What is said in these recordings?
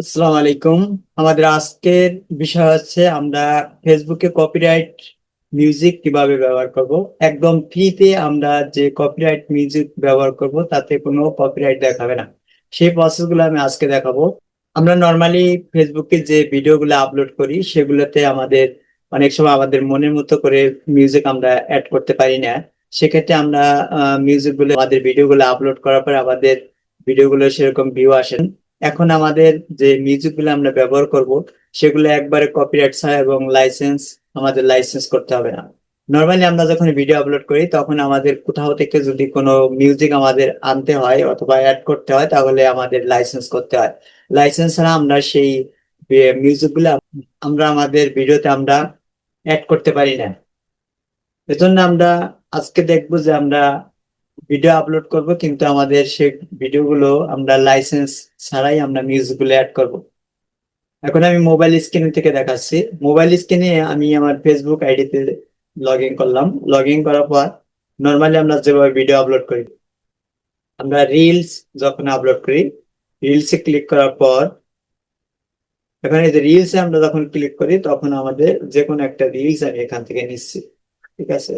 আসসালামু আলাইকুম। আমাদের আজকের বিষয় হচ্ছে আমরা ফেসবুকে কপিরাইট মিউজিক কীভাবে ব্যবহার করব। একদম ফ্রিতে আমরা যে কপিরাইট মিউজিক ব্যবহার করব, তাতে কোনো কপিরাইট দেখাবে না। সেই প্রসেসগুলো আমি আজকে দেখাবো। আমরা নর্মালি ফেসবুকে যে ভিডিওগুলো আপলোড করি, সেগুলোতে আমাদের অনেক সময় আমাদের মনের মতো করে মিউজিক আমরা অ্যাড করতে পারি না। সেক্ষেত্রে আমরা মিউজিকগুলো, আমাদের ভিডিওগুলো আপলোড করার পর আমাদের ভিডিওগুলো সেরকম ভিউ আসেন এখন আমাদের যে মিউজিকগুলো আমরা ব্যবহার করব, সেগুলো একবারে কপিরাইট এবং লাইসেন্স আমাদের লাইসেন্স করতে হবে না। নর্মালি আমরা যখন ভিডিও আপলোড করি, তখন আমাদের কোথাও থেকে যদি কোনো মিউজিক আমাদের আনতে হয় অথবা অ্যাড করতে হয়, তাহলে আমাদের লাইসেন্স করতে হয়। লাইসেন্স ছাড়া আমরা সেই মিউজিকগুলো আমরা আমাদের ভিডিওতে আমরা অ্যাড করতে পারি না। এজন্য আমরা আজকে দেখব যে আমরা ভিডিও আপলোড করব, কিন্তু আমাদের সেই ভিডিওগুলো আমরা লাইসেন্স ছাড়াই আমরা মিউজিকগুলো অ্যাড করব। এখন আমি মোবাইল স্ক্রিন থেকে দেখাচ্ছি। মোবাইল স্ক্রিনে আমি আমার ফেসবুক আইডিতে লগ ইন করলাম। লগ ইন করার পর নর্মালি আমরা যেভাবে ভিডিও আপলোড করি, আমরা রিলস যখন আপলোড করি রিলসে ক্লিক করার পর, এখানে যে রিলসে আমরা যখন ক্লিক করি, তখন আমাদের যে কোনো একটা রিলস আমি এখান থেকে নিচ্ছি। ঠিক আছে?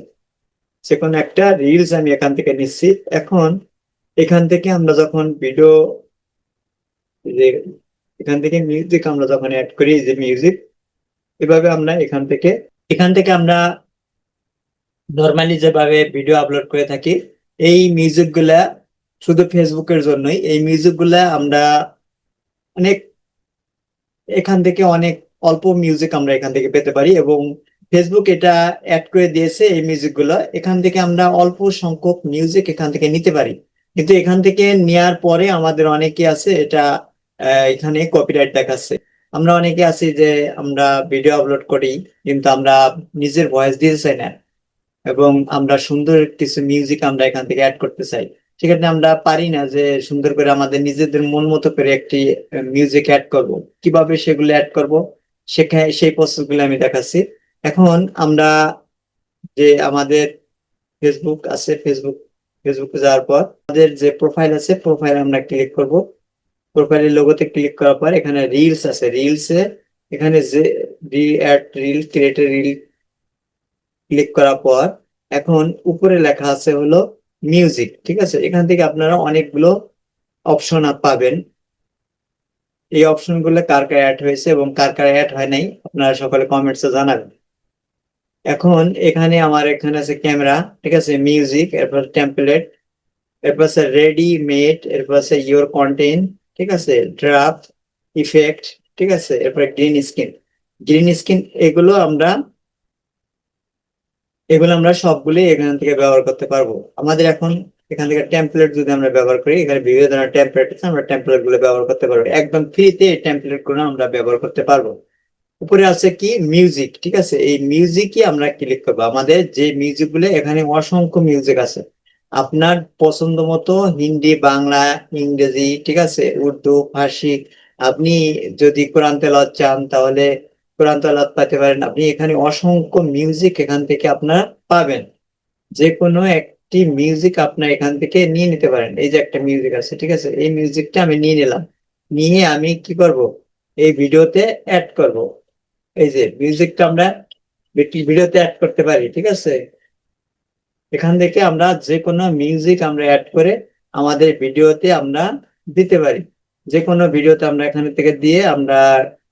যে কোনো একটা রিলস আমি এখান থেকে নিচ্ছি। এখন এখান থেকে আমরা যখন ভিডিও এখান থেকে মিউজিক আমরা যখন অ্যাড করি, যে মিউজিক এভাবে আমরা এখান থেকে এখান থেকে আমরা নর্মালি যেভাবে ভিডিও আপলোড করে থাকি, এই মিউজিকগুলা শুধু ফেসবুকের জন্যই, এই মিউজিকগুলা আমরা অনেক, এখান থেকে অনেক অল্প মিউজিক আমরা এখান থেকে পেতে পারি এবং ফেসবুক এটা অ্যাড করে দিয়েছে এই মিউজিকগুলো। এখান থেকে আমরা অল্প সংখ্যক মিউজিক এখান থেকে নিতে পারি। কিন্তু এখান থেকে নেয়ার পরে আমাদের অনেকে আছে, এটা এখানে কপিরাইট দেখাচ্ছে। আমরা অনেকে আছি যে আমরা ভিডিও আপলোড করি, কিন্তু আমরা নিজের ভয়েস দিতে চাই না। এবং আমরা সুন্দর কিছু মিউজিক আমরা এখান থেকে অ্যাড করতে চাই। সেক্ষেত্রে আমরা পারি না যে সুন্দর করে আমাদের নিজেদের মন মতো করে একটি মিউজিক অ্যাড করব। কীভাবে সেগুলো অ্যাড করব, সেখানে, সেই প্রসেসগুলো আমি দেখাচ্ছি। এখন আমরা যে আমাদের ফেসবুক আছে ফেসবুক ফেসবুকে যাওয়ার পর আমাদের যে প্রোফাইল আছে প্রোফাইল আমরা ক্লিক করব। প্রোফাইলের লোগোতে ক্লিক করার পর এখানে রিলস আছে। রিলসে এখানে যে re add reel create reel click করার পর এখন উপরে লেখা আছে হলো মিউজিক ঠিক আছে? এখান থেকে আপনারা অনেকগুলো অপশন পাবেন। এই অপশনগুলো কার কার অ্যাড হয়েছে এবং কার কার অ্যাড হয় নাই, আপনারা সকলে কমেন্টসে জানাবেন। এখন এখানে আমার এখানে আছে ক্যামেরা, ঠিক আছে? মিউজিক এরপর টেম্পলেট এরপর আছে রেডি মেড এরপর আছে ইওর কন্টেন্ট ঠিক আছে? ড্রাফট ইফেক্ট ঠিক আছে? এরপর গ্রিন স্ক্রিন গ্রিন স্ক্রিন এগুলো আমরা এগুলো আমরা সবগুলি এখান থেকে ব্যবহার করতে পারব। আমাদের এখন এখান থেকে টেমপ্লেট যদি আমরা ব্যবহার করি, এখানে বিভিন্ন ধরনের টেম্পলেট আছে, আমরা টেম্পলেটগুলো ব্যবহার করতে পারব। একদম ফ্রিতে টেমপ্লেটগুলো আমরা ব্যবহার করতে পারব। উপরে আছে কি? মিউজিক ঠিক আছে? এই মিউজিকই আমরা ক্লিক করব। আমাদের যে মিউজিকগুলো, এখানে অসংখ্য মিউজিক আছে। আপনার পছন্দ মতো হিন্দি, বাংলা, ইংরেজি, ঠিক আছে? উর্দু, ফার্সি, আপনি যদি কোরআন তেলাওয়াত চান, তাহলে কোরআন তেলাওয়াত পেতে পারেন। আপনি এখানে অসংখ্য মিউজিক এখান থেকে আপনারা পাবেন। যে কোনো একটি মিউজিক আপনার এখান থেকে নিয়ে নিতে পারেন। এই যে একটা মিউজিক আছে, ঠিক আছে? এই মিউজিকটা আমি নিয়ে নিলাম। নিয়ে আমি কি করব? এই ভিডিওতে অ্যাড করব। এই যে মিউজিকটা আমরা ভিডিওতে অ্যাড করতে পারি, ঠিক আছে? এখান থেকে আমরা যে কোনো মিউজিক আমরা অ্যাড করে আমাদের ভিডিওতে আমরা দিতে পারি। যে কোনো ভিডিওতে আমরা এখান থেকে দিয়ে আমরা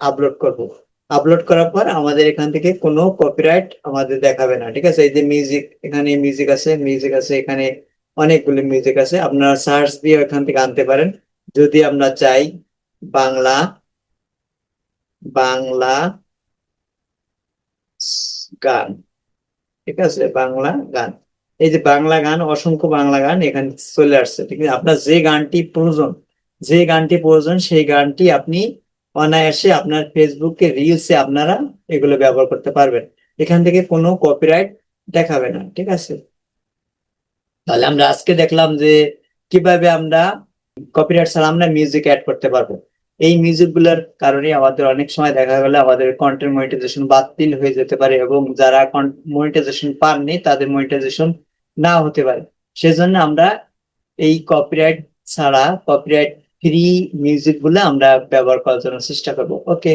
আপলোড করব। আপলোড করার পর আমাদের এখান থেকে কোনো কপিরাইট আমাদের দেখাবে না, ঠিক আছে? এই যে মিউজিক এখানে মিউজিক আছে মিউজিক আছে, এখানে অনেকগুলো মিউজিক আছে। আপনারা সার্চ দিয়ে এখান থেকে আনতে পারেন। যদি আমরা চাই বাংলা বাংলা গান। ঠিক আছে? বাংলা গান। এই যে বাংলা গান, অসংখ্য বাংলা গান এখানে চলে আসছে। ঠিক আছে? আপনার যে গানটি প্রয়োজন, যে গানটি প্রয়োজন, সেই গানটি আপনি অনায়াসে আপনার ফেসবুকে রিলসে আপনারা এগুলো ব্যবহার করতে পারবেন। এখান থেকে কোনো কপিরাইট দেখাবে না। ঠিক আছে? তাহলে আমরা আজকে দেখলাম যে কীভাবে আমরা কপিরাইট ছাড়া আমরা মিউজিক অ্যাড করতে পারব। এই মিউজিকগুলোর কারণে আমাদের অনেক সময় দেখা গেলে আমাদের কন্টেন্ট মনিটাইজেশন বাতিল হয়ে যেতে পারে এবং যারা মনিটাইজেশন পাননি তাদের মনিটাইজেশন না হতে পারে। সেজন্য আমরা এই কপিরাইট ছাড়া কপিরাইট ফ্রি মিউজিকগুলো আমরা ব্যবহার করার জন্য চেষ্টা করব। ওকে